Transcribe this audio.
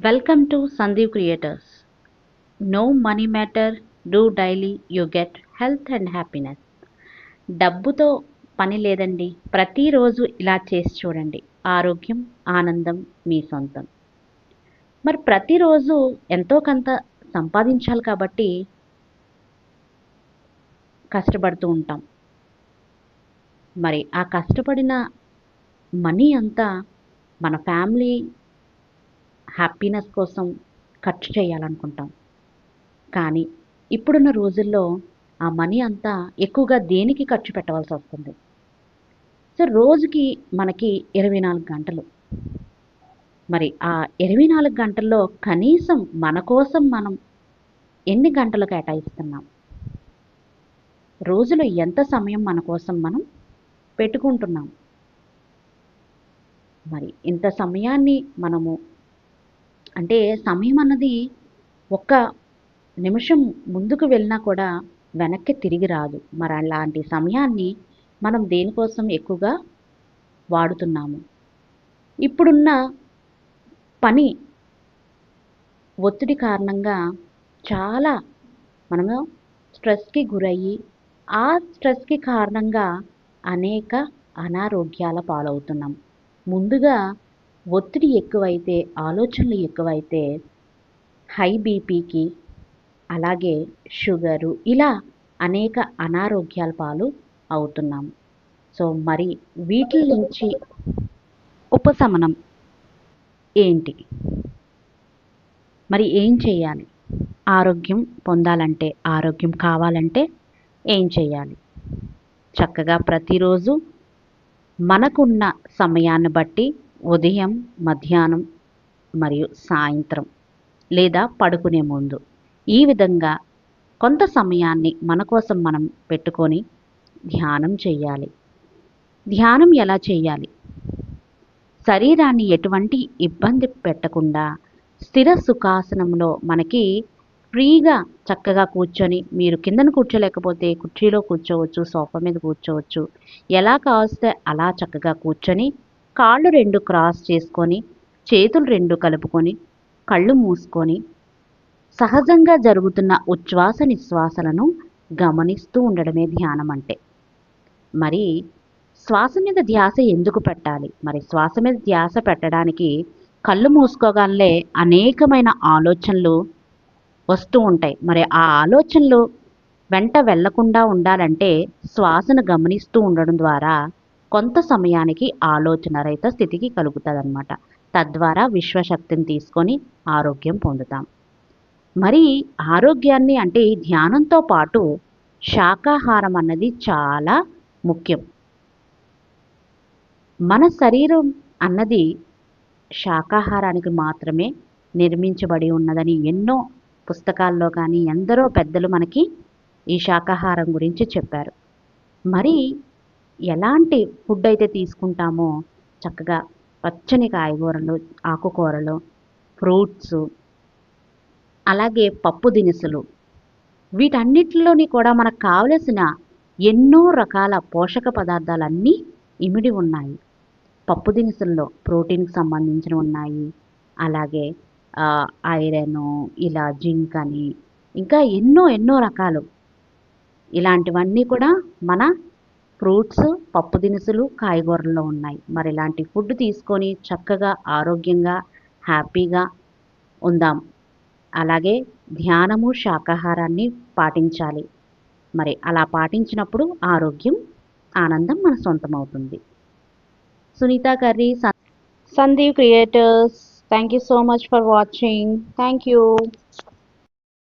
Welcome to Sandeep creators no money matter do daily you get health and happiness డబ్బుతో పని లేదండి. ప్రతిరోజు ఇలా చేసి చూడండి. ఆరోగ్యం ఆనందం మీ సొంతం. మరి ప్రతిరోజు ఎంతో కొంత సంపాదించాలి కాబట్టి కష్టపడుతూ ఉంటాం. మరి ఆ కష్టపడిన మనీ అంతా మన ఫ్యామిలీ హ్యాపీనెస్ కోసం ఖర్చు చేయాలనుకుంటాం. కానీ ఇప్పుడున్న రోజుల్లో ఆ మనీ అంతా ఎక్కువగా దేనికి ఖర్చు పెట్టవలసి వస్తుంది? సో రోజుకి మనకి ఇరవై నాలుగు గంటలు. మరి ఆ ఇరవై నాలుగు గంటల్లో కనీసం మన కోసం మనం ఎన్ని గంటలు కేటాయిస్తున్నాం? రోజులో ఎంత సమయం మన కోసం మనం పెట్టుకుంటున్నాం? మరి ఇంత సమయాన్ని మనము అంటే సమయం అన్నది ఒక్క నిమిషం ముందుకు వెళ్ళినా కూడా వెనక్కి తిరిగి రాదు. మరి అలాంటి సమయాన్ని మనం దేనికోసం ఎక్కువగా వాడుతున్నాము? ఇప్పుడున్న పని ఒత్తిడి కారణంగా చాలా మనము స్ట్రెస్కి గురయ్యి ఆ స్ట్రెస్కి కారణంగా అనేక అనారోగ్యాల పాలవుతున్నాం. ముందుగా ఒత్తిడి ఎక్కువైతే ఆలోచనలు ఎక్కువైతే హై బీపీకి అలాగే షుగరు ఇలా అనేక అనారోగ్యాల పాలు అవుతున్నాం సో మరి వీటి నుంచి ఉపశమనం ఏంటి? మరి ఏం చేయాలి? ఆరోగ్యం పొందాలంటే ఆరోగ్యం కావాలంటే ఏం చేయాలి? చక్కగా ప్రతిరోజు మనకున్న సమయాన్ని బట్టి ఉదయం మధ్యాహ్నం మరియు సాయంత్రం లేదా పడుకునే ముందు. ఈ విధంగా కొంత సమయాన్ని మన కోసం మనం పెట్టుకొని ధ్యానం చేయాలి. ధ్యానం ఎలా చేయాలి? శరీరాన్ని ఎటువంటి ఇబ్బంది పెట్టకుండా స్థిర సుఖాసనంలో మనకి ఫ్రీగా చక్కగా కూర్చొని మీరు కిందన కూర్చోలేకపోతే కుర్చీలో కూర్చోవచ్చు సోఫా మీద కూర్చోవచ్చు ఎలా కావస్తే అలా చక్కగా కూర్చొని కాళ్ళు రెండు క్రాస్ చేసుకొని చేతులు రెండు కలుపుకొని కళ్ళు మూసుకొని సహజంగా జరుగుతున్న ఉచ్ఛ్వాస నిశ్వాసలను గమనిస్తూ ఉండడమే ధ్యానం అంటే మరి శ్వాస మీద ధ్యాస ఎందుకు పెట్టాలి? మరి శ్వాస మీద ధ్యాస పెట్టడానికి కళ్ళు మూసుకోగానే అనేకమైన ఆలోచనలు వస్తూ ఉంటాయి. మరి ఆ ఆలోచనలు వెంట వెళ్ళకుండా ఉండాలంటే శ్వాసను గమనిస్తూ ఉండడం ద్వారా కొంత సమయానికి ఆలోచన రహిత స్థితికి కలుగుతుందన్నమాట. తద్వారా విశ్వశక్తిని తీసుకొని ఆరోగ్యం పొందుతాం. మరి ఆరోగ్యాన్ని అంటే ధ్యానంతో పాటు శాకాహారం అన్నది చాలా ముఖ్యం. మన శరీరం అన్నది శాకాహారానికి మాత్రమే నిర్మించబడి ఉన్నదని ఎన్నో పుస్తకాల్లో కానీ ఎందరో పెద్దలు మనకి ఈ శాకాహారం గురించి చెప్పారు. మరి ఎలాంటి ఫుడ్ అయితే తీసుకుంటామో చక్కగా పచ్చని కాయగూరలు ఆకుకూరలు ఫ్రూట్స్ అలాగే పప్పు దినుసులు. వీటన్నిటిలోని కూడా మనకు కావలసిన ఎన్నో రకాల పోషక పదార్థాలన్నీ ఇమిడి ఉన్నాయి. పప్పు దినుసుల్లో ప్రోటీన్కి సంబంధించిన ఉన్నాయి. అలాగే ఐరన్ ఇలా జింక్ అని ఇంకా ఎన్నో ఎన్నో రకాలు. ఇలాంటివన్నీ కూడా మన ఫ్రూట్స్ పప్పు దినుసులు కాయగూరల్లో ఉన్నాయి. మరి ఇలాంటి ఫుడ్ తీసుకొని చక్కగా ఆరోగ్యంగా హ్యాపీగా ఉందాం. అలాగే ధ్యానము శాకాహారాన్ని పాటించాలి. మరి అలా పాటించినప్పుడు ఆరోగ్యం ఆనందం మన సొంతం అవుతుంది Sunitha curry Sandeep creators thank you so much for watching. Thank you